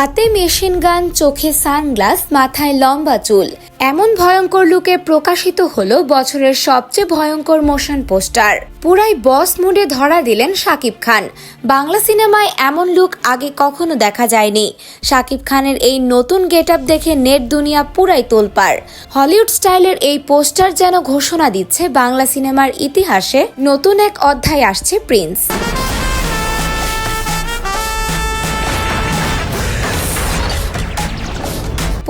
হাতে machine gun, চোখে sunglass, মাথায় লম্বা চুল। এমন ভয়ঙ্কর লুকে প্রকাশিত হলো বছরের সবচেয়ে ভয়ঙ্কর মোশন পোস্টার। পুরাই বস মুডে ধরা দিলেন শাকিব খান। বাংলা সিনেমায় এমন লুক আগে কখনো দেখা যায়নি। শাকিব খানের এই নতুন গেটআপ দেখে নেট দুনিয়া পুরাই তোলপাড়। হলিউড স্টাইলের এই পোস্টার যেন ঘোষণা দিচ্ছে বাংলা সিনেমার ইতিহাসে নতুন এক অধ্যায় আসছে প্রিন্স।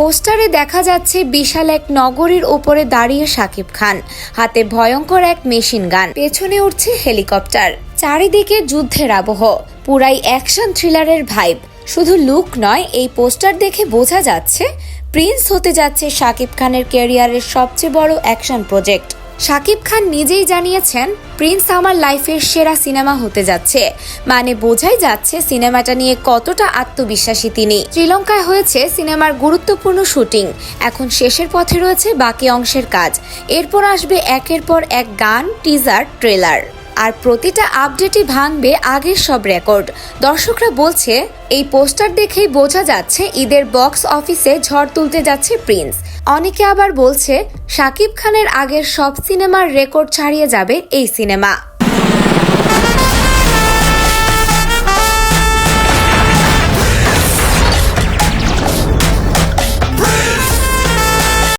পোস্টারে দেখা যাচ্ছে বিশাল এক নগরীর ওপরে দাঁড়িয়ে সাকিব খান। হাতে ভয়ঙ্কর এক মেশিন গান। পেছনে উঠছে হেলিকপ্টার। চারিদিকে যুদ্ধের আবহ। পুরাই অ্যাকশন থ্রিলারের ভাইব। শুধু লুক নয়, এই পোস্টার দেখে বোঝা যাচ্ছে, প্রিন্স হতে যাচ্ছে সাকিব খানের ক্যারিয়ারের সবচেয়ে বড় অ্যাকশন প্রজেক্ট। শাকিব খান নিজেই জানিয়েছেন, প্রিন্স আমার লাইফের সেরা সিনেমা হতে যাচ্ছে। মানে বোঝাই যাচ্ছে সিনেমাটা নিয়ে কতটা আত্মবিশ্বাসী তিনি। শ্রীলঙ্কায় হয়েছে সিনেমার গুরুত্বপূর্ণ শুটিং। এখন শেষের পথে রয়েছে বাকি অংশের কাজ। এরপর আসবে একের পর এক গান, টিজার, ট্রেলার। আর প্রতিটা আপডেটই ভাঙবে আগের সব রেকর্ড। দর্শকরা বলছে, এই পোস্টার দেখেই বোঝা যাচ্ছে ঈদের বক্স অফিসে ঝড় তুলতে যাচ্ছে প্রিন্স। অনেকে আবার বলছে, শাকিব খানের আগের সব সিনেমার রেকর্ড ছাড়িয়ে যাবে এই সিনেমা।